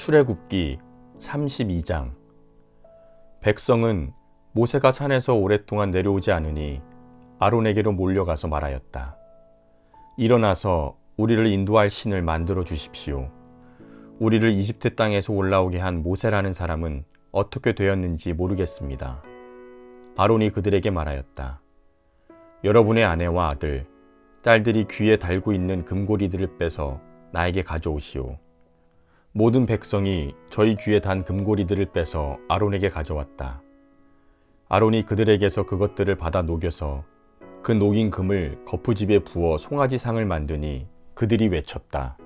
출애굽기 32장 백성은 모세가 산에서 오랫동안 내려오지 않으니 아론에게로 몰려가서 말하였다. 일어나서 우리를 인도할 신을 만들어 주십시오. 우리를 이집트 땅에서 올라오게 한 모세라는 사람은 어떻게 되었는지 모르겠습니다. 아론이 그들에게 말하였다. 여러분의 아내와 아들, 딸들이 귀에 달고 있는 금고리들을 빼서 나에게 가져오시오. 모든 백성이 저희 귀에 단 금고리들을 빼서 아론에게 가져왔다. 아론이 그들에게서 그것들을 받아 녹여서 그 녹인 금을 거푸집에 부어 송아지 상을 만드니 그들이 외쳤다.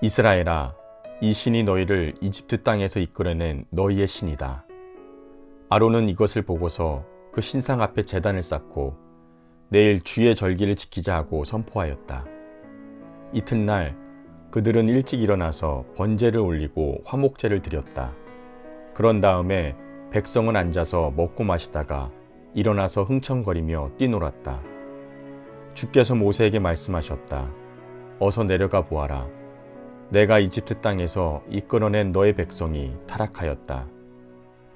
이스라엘아, 이 신이 너희를 이집트 땅에서 이끌어낸 너희의 신이다. 아론은 이것을 보고서 그 신상 앞에 재단을 쌓고 내일 주의 절기를 지키자 하고 선포하였다. 이튿날 그들은 일찍 일어나서 번제를 올리고 화목제를 드렸다. 그런 다음에 백성은 앉아서 먹고 마시다가 일어나서 흥청거리며 뛰놀았다. 주께서 모세에게 말씀하셨다. 어서 내려가 보아라. 내가 이집트 땅에서 이끌어낸 너의 백성이 타락하였다.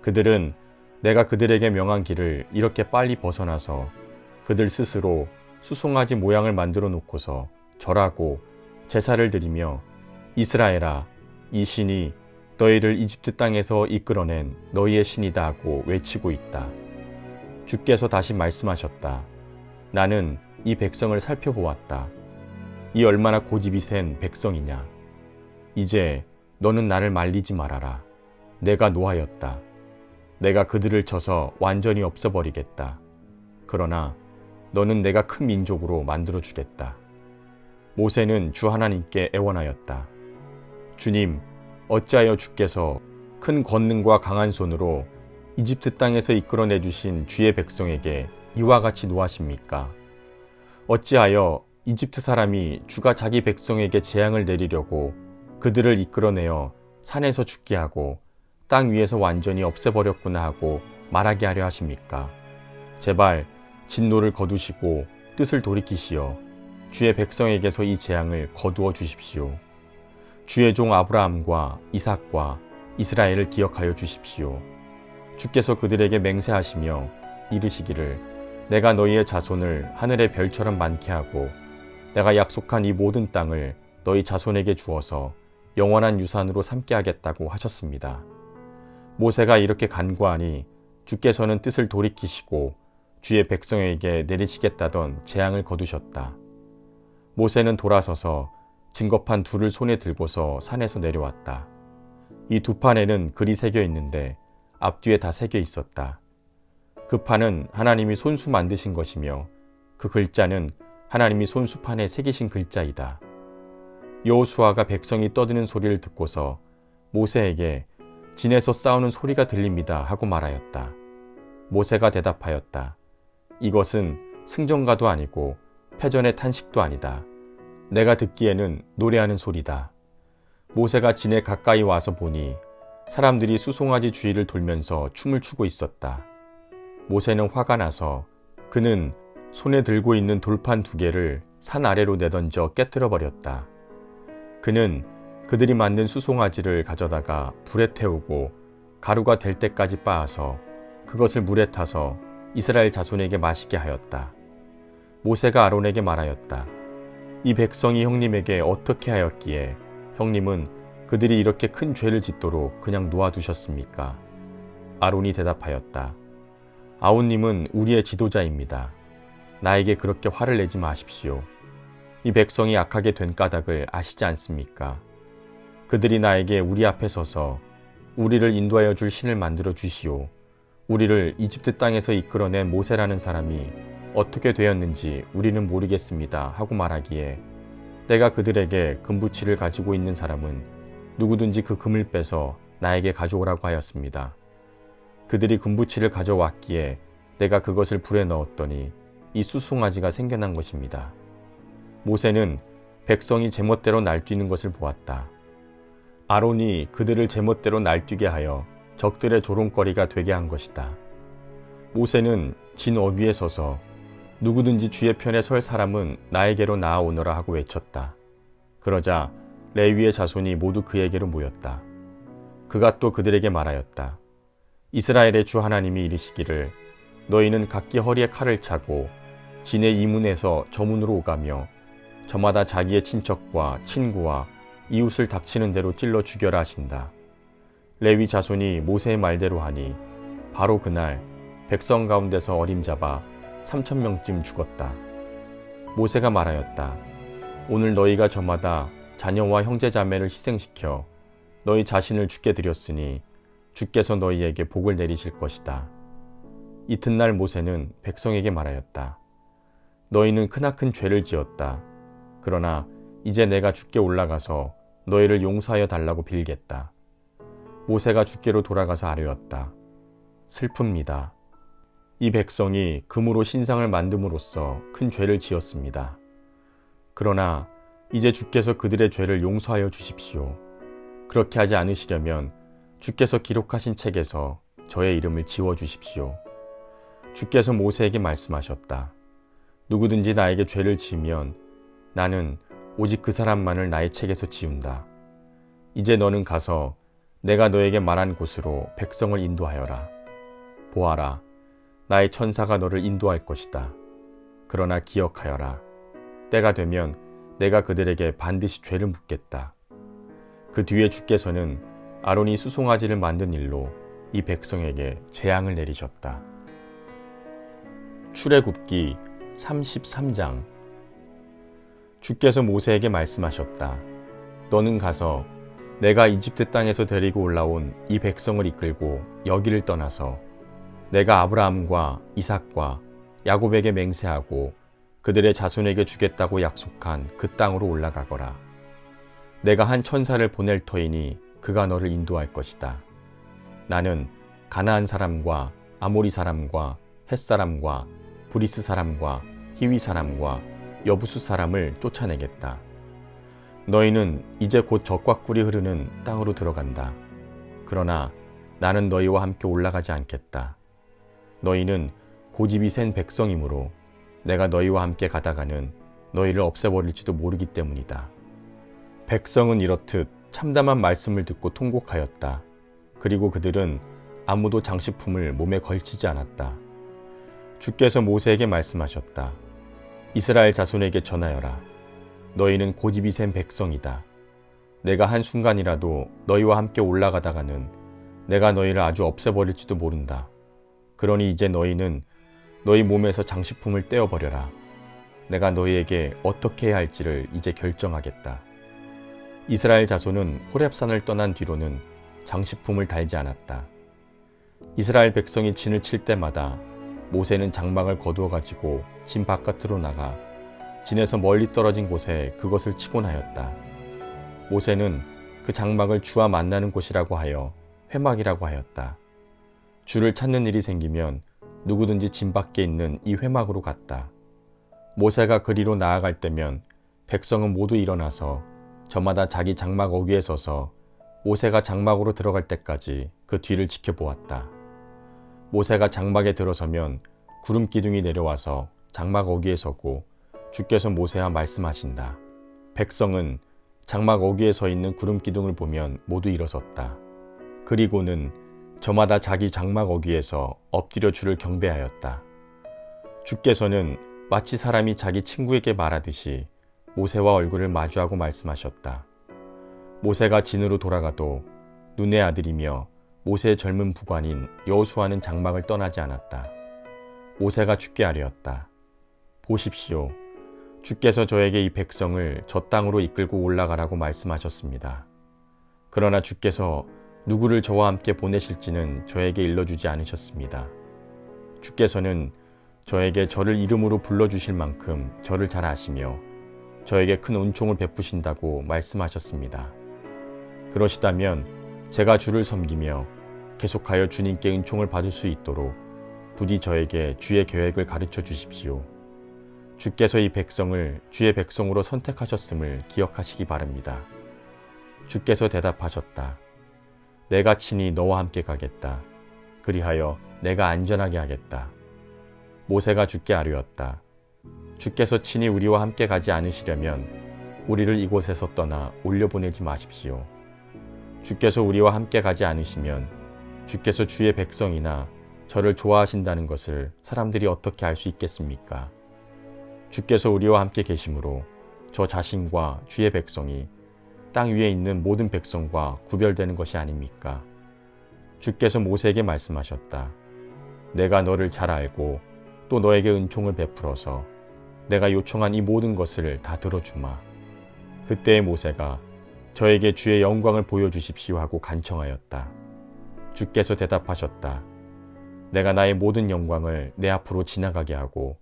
그들은 내가 그들에게 명한 길을 이렇게 빨리 벗어나서 그들 스스로 수송아지 모양을 만들어 놓고서 절하고 제사를 드리며 이스라엘아 이 신이 너희를 이집트 땅에서 이끌어낸 너희의 신이다 하고 외치고 있다. 주께서 다시 말씀하셨다. 나는 이 백성을 살펴보았다. 이 얼마나 고집이 센 백성이냐. 이제 너는 나를 말리지 말아라. 내가 노하였다. 내가 그들을 쳐서 완전히 없어버리겠다. 그러나 너는 내가 큰 민족으로 만들어 주겠다. 모세는 주 하나님께 애원하였다. 주님, 어찌하여 주께서 큰 권능과 강한 손으로 이집트 땅에서 이끌어내 주신 주의 백성에게 이와 같이 노하십니까? 어찌하여 이집트 사람이 주가 자기 백성에게 재앙을 내리려고 그들을 이끌어내어 산에서 죽게 하고 땅 위에서 완전히 없애버렸구나 하고 말하게 하려 하십니까? 제발 진노를 거두시고 뜻을 돌이키시어 주의 백성에게서 이 재앙을 거두어 주십시오. 주의 종 아브라함과 이삭과 이스라엘을 기억하여 주십시오. 주께서 그들에게 맹세하시며 이르시기를 내가 너희의 자손을 하늘의 별처럼 많게 하고 내가 약속한 이 모든 땅을 너희 자손에게 주어서 영원한 유산으로 삼게 하겠다고 하셨습니다. 모세가 이렇게 간구하니 주께서는 뜻을 돌이키시고 주의 백성에게 내리시겠다던 재앙을 거두셨다. 모세는 돌아서서 증거판 둘을 손에 들고서 산에서 내려왔다. 이 두 판에는 글이 새겨 있는데 앞뒤에 다 새겨 있었다. 그 판은 하나님이 손수 만드신 것이며 그 글자는 하나님이 손수판에 새기신 글자이다. 여호수아가 백성이 떠드는 소리를 듣고서 모세에게 진에서 싸우는 소리가 들립니다 하고 말하였다. 모세가 대답하였다. 이것은 승전가도 아니고 패전의 탄식도 아니다. 내가 듣기에는 노래하는 소리다. 모세가 진에 가까이 와서 보니 사람들이 수송아지 주위를 돌면서 춤을 추고 있었다. 모세는 화가 나서 그는 손에 들고 있는 돌판 두 개를 산 아래로 내던져 깨뜨려 버렸다. 그는 그들이 만든 수송아지를 가져다가 불에 태우고 가루가 될 때까지 빻아서 그것을 물에 타서 이스라엘 자손에게 마시게 하였다. 모세가 아론에게 말하였다. 이 백성이 형님에게 어떻게 하였기에 형님은 그들이 이렇게 큰 죄를 짓도록 그냥 놓아두셨습니까? 아론이 대답하였다. 아우님은 우리의 지도자입니다. 나에게 그렇게 화를 내지 마십시오. 이 백성이 악하게 된 까닭을 아시지 않습니까? 그들이 나에게 우리 앞에 서서 우리를 인도하여 줄 신을 만들어 주시오. 우리를 이집트 땅에서 이끌어낸 모세라는 사람이 어떻게 되었는지 우리는 모르겠습니다. 하고 말하기에 내가 그들에게 금부치를 가지고 있는 사람은 누구든지 그 금을 빼서 나에게 가져오라고 하였습니다. 그들이 금부치를 가져왔기에 내가 그것을 불에 넣었더니 이 수송아지가 생겨난 것입니다. 모세는 백성이 제멋대로 날뛰는 것을 보았다. 아론이 그들을 제멋대로 날뛰게 하여 적들의 조롱거리가 되게 한 것이다. 모세는 진 어귀에 서서 누구든지 주의 편에 설 사람은 나에게로 나아오너라 하고 외쳤다. 그러자 레위의 자손이 모두 그에게로 모였다. 그가 또 그들에게 말하였다. 이스라엘의 주 하나님이 이르시기를 너희는 각기 허리에 칼을 차고 진의 이문에서 저문으로 오가며 저마다 자기의 친척과 친구와 이웃을 닥치는 대로 찔러 죽여라 하신다. 레위 자손이 모세의 말대로 하니 바로 그날 백성 가운데서 어림잡아 삼천 명쯤 죽었다. 모세가 말하였다. 오늘 너희가 저마다 자녀와 형제 자매를 희생시켜 너희 자신을 죽게 드렸으니 주께서 너희에게 복을 내리실 것이다. 이튿날 모세는 백성에게 말하였다. 너희는 크나큰 죄를 지었다. 그러나 이제 내가 주께 올라가서 너희를 용서하여 달라고 빌겠다. 모세가 주께로 돌아가서 아뢰었다. 슬픕니다. 이 백성이 금으로 신상을 만듦으로써 큰 죄를 지었습니다. 그러나 이제 주께서 그들의 죄를 용서하여 주십시오. 그렇게 하지 않으시려면 주께서 기록하신 책에서 저의 이름을 지워 주십시오. 주께서 모세에게 말씀하셨다. 누구든지 나에게 죄를 지으면 나는 오직 그 사람만을 나의 책에서 지운다. 이제 너는 가서 내가 너에게 말한 곳으로 백성을 인도하여라. 보아라, 나의 천사가 너를 인도할 것이다. 그러나 기억하여라. 때가 되면 내가 그들에게 반드시 죄를 묻겠다. 그 뒤에 주께서는 아론이 수송아지를 만든 일로 이 백성에게 재앙을 내리셨다. 출애굽기 33장 주께서 모세에게 말씀하셨다. 너는 가서 내가 이집트 땅에서 데리고 올라온 이 백성을 이끌고 여기를 떠나서 내가 아브라함과 이삭과 야곱에게 맹세하고 그들의 자손에게 주겠다고 약속한 그 땅으로 올라가거라. 내가 한 천사를 보낼 터이니 그가 너를 인도할 것이다. 나는 가나안 사람과 아모리 사람과 햇 사람과 브리스 사람과 히위 사람과 여부수 사람을 쫓아내겠다. 너희는 이제 곧 적과 꿀이 흐르는 땅으로 들어간다. 그러나 나는 너희와 함께 올라가지 않겠다. 너희는 고집이 센 백성이므로 내가 너희와 함께 가다가는 너희를 없애버릴지도 모르기 때문이다. 백성은 이렇듯 참담한 말씀을 듣고 통곡하였다. 그리고 그들은 아무도 장식품을 몸에 걸치지 않았다. 주께서 모세에게 말씀하셨다. 이스라엘 자손에게 전하여라. 너희는 고집이 센 백성이다. 내가 한 순간이라도 너희와 함께 올라가다가는 내가 너희를 아주 없애버릴지도 모른다. 그러니 이제 너희는 너희 몸에서 장식품을 떼어버려라. 내가 너희에게 어떻게 해야 할지를 이제 결정하겠다. 이스라엘 자손은 호렙산을 떠난 뒤로는 장식품을 달지 않았다. 이스라엘 백성이 진을 칠 때마다 모세는 장막을 거두어 가지고 진 바깥으로 나가 진에서 멀리 떨어진 곳에 그것을 치곤 하였다. 모세는 그 장막을 주와 만나는 곳이라고 하여 회막이라고 하였다. 주를 찾는 일이 생기면 누구든지 진 밖에 있는 이 회막으로 갔다. 모세가 그리로 나아갈 때면 백성은 모두 일어나서 저마다 자기 장막 어귀에 서서 모세가 장막으로 들어갈 때까지 그 뒤를 지켜보았다. 모세가 장막에 들어서면 구름 기둥이 내려와서 장막 어귀에 서고 주께서 모세와 말씀하신다. 백성은 장막 어귀에 서 있는 구름 기둥을 보면 모두 일어섰다. 그리고는 저마다 자기 장막 어귀에서 엎드려 주를 경배하였다. 주께서는 마치 사람이 자기 친구에게 말하듯이 모세와 얼굴을 마주하고 말씀하셨다. 모세가 진으로 돌아가도 눈의 아들이며 모세의 젊은 부관인 여호수아는 장막을 떠나지 않았다. 모세가 죽게 하려었다. 보십시오. 주께서 저에게 이 백성을 저 땅으로 이끌고 올라가라고 말씀하셨습니다. 그러나 주께서 누구를 저와 함께 보내실지는 저에게 일러주지 않으셨습니다. 주께서는 저에게 저를 이름으로 불러주실 만큼 저를 잘 아시며 저에게 큰 은총을 베푸신다고 말씀하셨습니다. 그러시다면 제가 주를 섬기며 계속하여 주님께 은총을 받을 수 있도록 부디 저에게 주의 계획을 가르쳐 주십시오. 주께서 이 백성을 주의 백성으로 선택하셨음을 기억하시기 바랍니다. 주께서 대답하셨다. 내가 친히 너와 함께 가겠다. 그리하여 내가 안전하게 하겠다. 모세가 주께 아뢰었다. 주께서 친히 우리와 함께 가지 않으시려면 우리를 이곳에서 떠나 올려보내지 마십시오. 주께서 우리와 함께 가지 않으시면 주께서 주의 백성이나 저를 좋아하신다는 것을 사람들이 어떻게 알 수 있겠습니까? 주께서 우리와 함께 계심으로 저 자신과 주의 백성이 땅 위에 있는 모든 백성과 구별되는 것이 아닙니까? 주께서 모세에게 말씀하셨다. 내가 너를 잘 알고 또 너에게 은총을 베풀어서 내가 요청한 이 모든 것을 다 들어주마. 그때의 모세가 저에게 주의 영광을 보여주십시오 하고 간청하였다. 주께서 대답하셨다. 내가 나의 모든 영광을 내 앞으로 지나가게 하고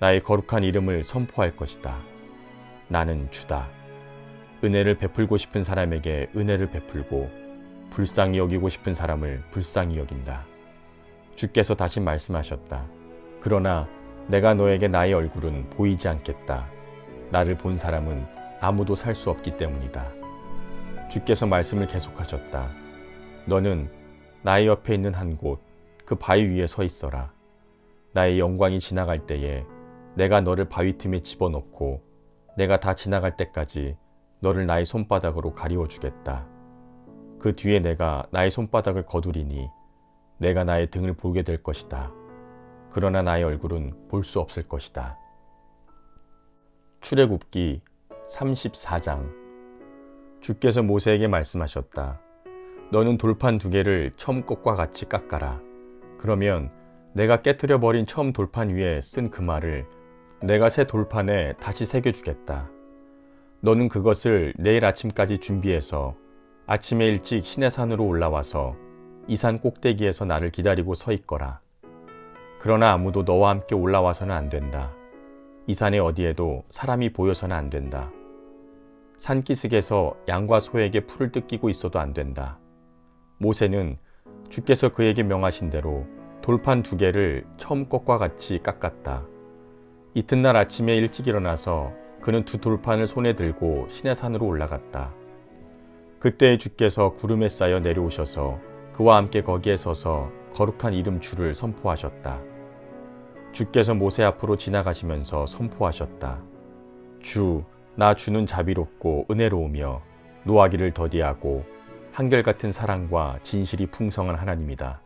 나의 거룩한 이름을 선포할 것이다. 나는 주다. 은혜를 베풀고 싶은 사람에게 은혜를 베풀고 불쌍히 여기고 싶은 사람을 불쌍히 여긴다. 주께서 다시 말씀하셨다. 그러나 내가 너에게 나의 얼굴은 보이지 않겠다. 나를 본 사람은 아무도 살 수 없기 때문이다. 주께서 말씀을 계속하셨다. 너는 나의 옆에 있는 한 곳, 그 바위 위에 서 있어라. 나의 영광이 지나갈 때에 내가 너를 바위 틈에 집어넣고 내가 다 지나갈 때까지 너를 나의 손바닥으로 가리워 주겠다. 그 뒤에 내가 나의 손바닥을 거두리니 내가 나의 등을 보게 될 것이다. 그러나 나의 얼굴은 볼 수 없을 것이다. 출애굽기 34장 주께서 모세에게 말씀하셨다. 너는 돌판 두 개를 처음 것과 같이 깎아라. 그러면 내가 깨뜨려 버린 처음 돌판 위에 쓴 그 말을 내가 새 돌판에 다시 새겨 주겠다. 너는 그것을 내일 아침까지 준비해서 아침에 일찍 시내산으로 올라와서 이 산 꼭대기에서 나를 기다리고 서 있거라. 그러나 아무도 너와 함께 올라와서는 안 된다. 이 산에 어디에도 사람이 보여서는 안 된다. 산기슭에서 양과 소에게 풀을 뜯기고 있어도 안 된다. 모세는 주께서 그에게 명하신 대로 돌판 두 개를 처음 것과 같이 깎았다. 이튿날 아침에 일찍 일어나서 그는 두 돌판을 손에 들고 시내산으로 올라갔다. 그때 주께서 구름에 쌓여 내려오셔서 그와 함께 거기에 서서 거룩한 이름 주를 선포하셨다. 주께서 모세 앞으로 지나가시면서 선포하셨다. 주, 나 주는 자비롭고 은혜로우며 노하기를 더디하고 한결같은 사랑과 진실이 풍성한 하나님이다.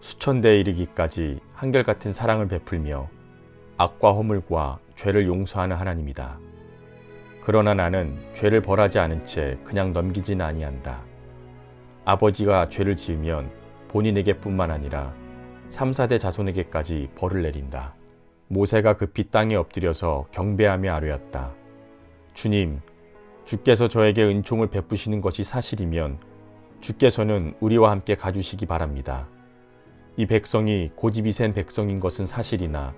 수천 대에 이르기까지 한결같은 사랑을 베풀며 악과 허물과 죄를 용서하는 하나님이다. 그러나 나는 죄를 벌하지 않은 채 그냥 넘기지는 아니한다. 아버지가 죄를 지으면 본인에게뿐만 아니라 3, 4대 자손에게까지 벌을 내린다. 모세가 급히 땅에 엎드려서 경배하며 아뢰었다. 주님, 주께서 저에게 은총을 베푸시는 것이 사실이면 주께서는 우리와 함께 가주시기 바랍니다. 이 백성이 고집이 센 백성인 것은 사실이나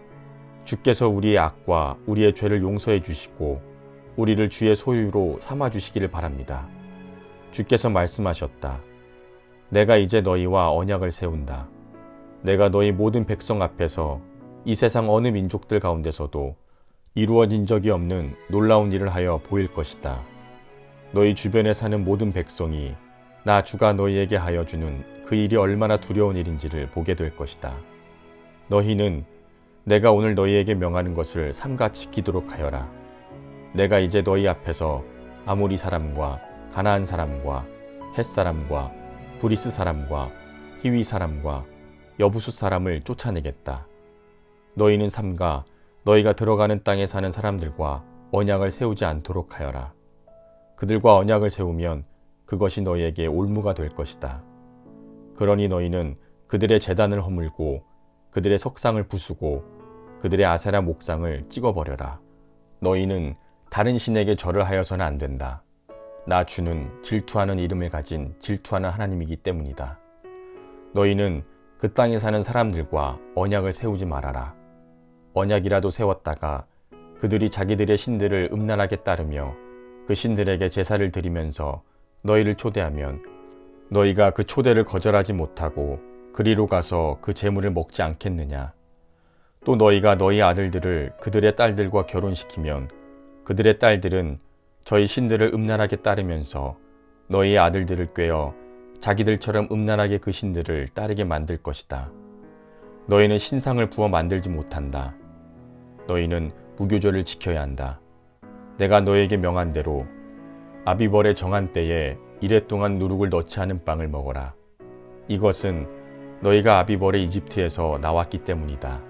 주께서 우리의 악과 우리의 죄를 용서해 주시고 우리를 주의 소유로 삼아 주시기를 바랍니다. 주께서 말씀하셨다. 내가 이제 너희와 언약을 세운다. 내가 너희 모든 백성 앞에서 이 세상 어느 민족들 가운데서도 이루어진 적이 없는 놀라운 일을 하여 보일 것이다. 너희 주변에 사는 모든 백성이 나 주가 너희에게 하여 주는 그 일이 얼마나 두려운 일인지를 보게 될 것이다. 너희는 내가 오늘 너희에게 명하는 것을 삼가 지키도록 하여라. 내가 이제 너희 앞에서 아모리 사람과 가나안 사람과 헷 사람과 브리스 사람과 히위 사람과 여부수 사람을 쫓아내겠다. 너희는 삼가 너희가 들어가는 땅에 사는 사람들과 언약을 세우지 않도록 하여라. 그들과 언약을 세우면 그것이 너희에게 올무가 될 것이다. 그러니 너희는 그들의 재단을 허물고 그들의 석상을 부수고 그들의 아세라 목상을 찍어버려라. 너희는 다른 신에게 절을 하여서는 안 된다. 나 주는 질투하는 이름을 가진 질투하는 하나님이기 때문이다. 너희는 그 땅에 사는 사람들과 언약을 세우지 말아라. 언약이라도 세웠다가 그들이 자기들의 신들을 음란하게 따르며 그 신들에게 제사를 드리면서 너희를 초대하면 너희가 그 초대를 거절하지 못하고 그리로 가서 그 재물을 먹지 않겠느냐. 또 너희가 너희 아들들을 그들의 딸들과 결혼시키면 그들의 딸들은 저희 신들을 음란하게 따르면서 너희의 아들들을 꿰어 자기들처럼 음란하게 그 신들을 따르게 만들 것이다. 너희는 신상을 부어 만들지 못한다. 너희는 무교절을 지켜야 한다. 내가 너에게 명한 대로 아비벌의 정한 때에 이래 동안 누룩을 넣지 않은 빵을 먹어라. 이것은 너희가 아비벌의 이집트에서 나왔기 때문이다.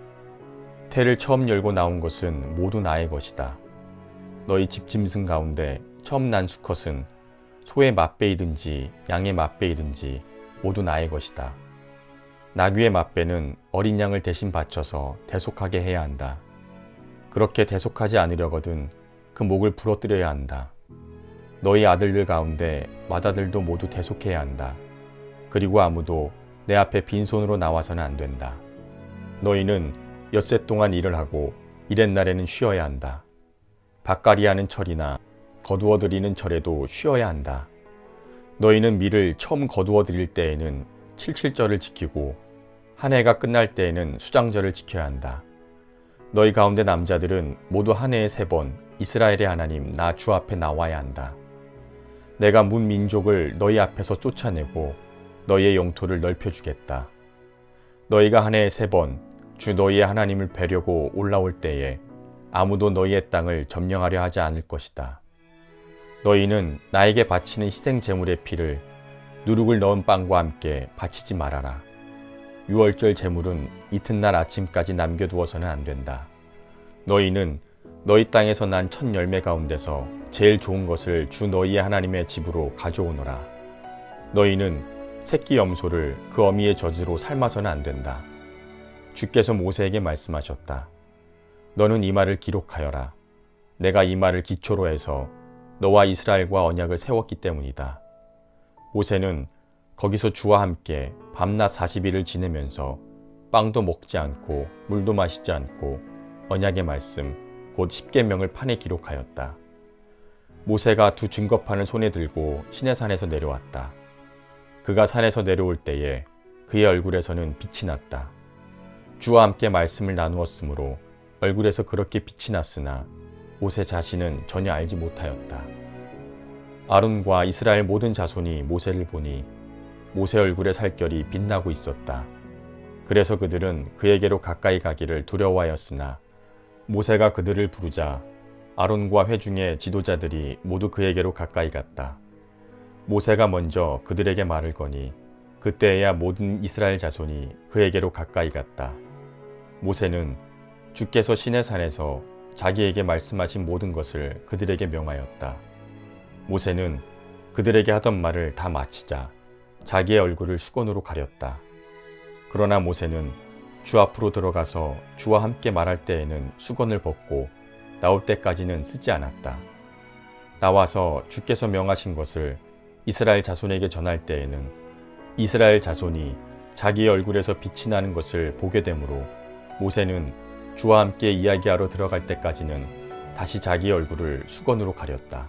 태를 처음 열고 나온 것은 모두 나의 것이다. 너희 집 짐승 가운데 처음 난 수컷은 소의 맛배이든지 양의 맛배이든지 모두 나의 것이다. 나귀의 맛배는 어린 양을 대신 바쳐서 대속하게 해야 한다. 그렇게 대속하지 않으려거든 그 목을 부러뜨려야 한다. 너희 아들들 가운데 맏아들도 모두 대속해야 한다. 그리고 아무도 내 앞에 빈손으로 나와서는 안 된다. 너희는 엿새 동안 일을 하고 이렛날에는 쉬어야 한다. 밭갈이 하는 철이나 거두어 들이는 철에도 쉬어야 한다. 너희는 밀을 처음 거두어 들일 때에는 칠칠절을 지키고 한 해가 끝날 때에는 수장절을 지켜야 한다. 너희 가운데 남자들은 모두 한 해에 세 번 이스라엘의 하나님 나 주 앞에 나와야 한다. 내가 문 민족을 너희 앞에서 쫓아내고 너희의 영토를 넓혀주겠다. 너희가 한 해에 세 번 주 너희의 하나님을 뵈려고 올라올 때에 아무도 너희의 땅을 점령하려 하지 않을 것이다. 너희는 나에게 바치는 희생 제물의 피를 누룩을 넣은 빵과 함께 바치지 말아라. 유월절 제물은 이튿날 아침까지 남겨두어서는 안 된다. 너희는 너희 땅에서 난 첫 열매 가운데서 제일 좋은 것을 주 너희의 하나님의 집으로 가져오너라. 너희는 새끼 염소를 그 어미의 젖으로 삶아서는 안 된다. 주께서 모세에게 말씀하셨다. 너는 이 말을 기록하여라. 내가 이 말을 기초로 해서 너와 이스라엘과 언약을 세웠기 때문이다. 모세는 거기서 주와 함께 밤낮 40일을 지내면서 빵도 먹지 않고 물도 마시지 않고 언약의 말씀 곧 십계명을 판에 기록하였다. 모세가 두 증거판을 손에 들고 시내산에서 내려왔다. 그가 산에서 내려올 때에 그의 얼굴에서는 빛이 났다. 주와 함께 말씀을 나누었으므로 얼굴에서 그렇게 빛이 났으나 모세 자신은 전혀 알지 못하였다. 아론과 이스라엘 모든 자손이 모세를 보니 모세 얼굴의 살결이 빛나고 있었다. 그래서 그들은 그에게로 가까이 가기를 두려워하였으나 모세가 그들을 부르자 아론과 회중의 지도자들이 모두 그에게로 가까이 갔다. 모세가 먼저 그들에게 말을 거니 그때에야 모든 이스라엘 자손이 그에게로 가까이 갔다. 모세는 주께서 신의 산에서 자기에게 말씀하신 모든 것을 그들에게 명하였다. 모세는 그들에게 하던 말을 다 마치자 자기의 얼굴을 수건으로 가렸다. 그러나 모세는 주 앞으로 들어가서 주와 함께 말할 때에는 수건을 벗고 나올 때까지는 쓰지 않았다. 나와서 주께서 명하신 것을 이스라엘 자손에게 전할 때에는 이스라엘 자손이 자기의 얼굴에서 빛이 나는 것을 보게 되므로 모세는 주와 함께 이야기하러 들어갈 때까지는 다시 자기 얼굴을 수건으로 가렸다.